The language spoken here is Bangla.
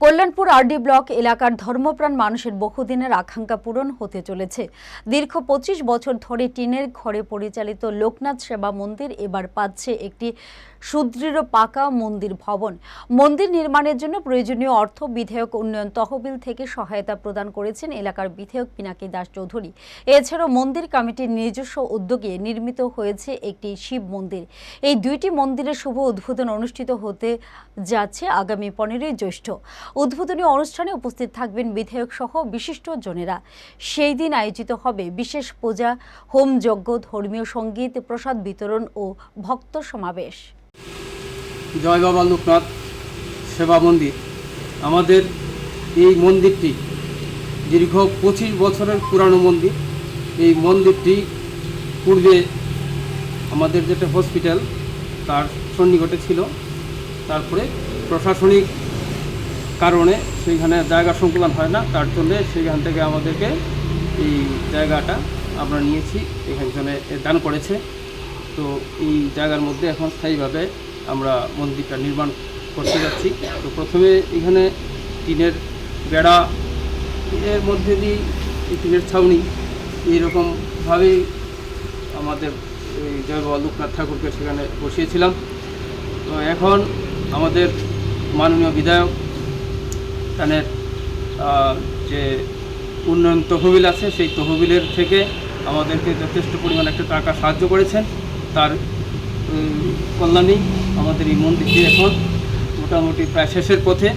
কল্যাণপুর আরডি ব্লক এলাকার ধর্মপ্রাণ মানুষের বহুদিনের আকাঙ্ক্ষা পূরণ হতে চলেছে। দীর্ঘ পঁচিশ বছর ধরে টিনের ঘরে পরিচালিত লোকনাথ সেবা মন্দির এবার পাচ্ছে একটি সুদৃঢ় পাকা মন্দির ভবন। মন্দির নির্মাণের জন্য প্রয়োজনীয় অর্থ, বিধায়ক, উন্নয়ন তহবিল থেকে সহায়তা প্রদান করেছেন এলাকার বিধায়ক পিনাকি দাস চৌধুরী। এছাড়াও মন্দির কমিটির নিজস্ব উদ্যোগে নির্মিত হয়েছে একটি শিব মন্দির। এই দুইটি মন্দিরের শুভ উদ্বোধন অনুষ্ঠিত হতে যাচ্ছে আগামী পনেরোই জ্যৈষ্ঠ। উদ্বোধনী অনুষ্ঠানে উপস্থিত থাকবেন বিধায়ক সহ বিশিষ্ট জনেরা সেই দিন আয়োজিত হবে বিশেষ পূজা, হোম যজ্ঞ, ধর্মীয় সংগীত, প্রসাদ বিতরণ ও ভক্ত সমাবেশ। জয় বাবা লোকনাথ, সেবা মন্দির। আমাদের এই মন্দিরটি দীর্ঘ পঁচিশ বছরের পুরানো মন্দির। এই মন্দিরটি পূর্বে আমাদের যেটা হসপিটাল, তার সন্নিকটে ছিল। তারপরে প্রশাসনিক কারণে সেইখানে জায়গা সংকুলন হয় না, তার জন্য সেইখান থেকে আমাদেরকে এই জায়গাটা আমরা নিয়েছি, এখানে দান করেছে। তো এই জায়গার মধ্যে এখন স্থায়ীভাবে আমরা মন্দিরটা নির্মাণ করতে যাচ্ছি। তো প্রথমে এখানে টিনের বেড়া এর মধ্যে দিয়ে টিনের ছাউনি, এইরকমভাবেই আমাদের এই জয় বাবা লোকনাথ ঠাকুরকে সেখানে বসিয়েছিলাম। তো এখন আমাদের মাননীয় বিধায়ক তাদের যে উন্নয়ন তহবিল আছে, সেই তহবিলের থেকে আমাদেরকে যথেষ্ট পরিমাণ একটা টাকা সাহায্য করেছেন। তার কল্যাণেই আমাদের এই মন্দিরটি এখন মোটামুটি প্রায় শেষের পথে।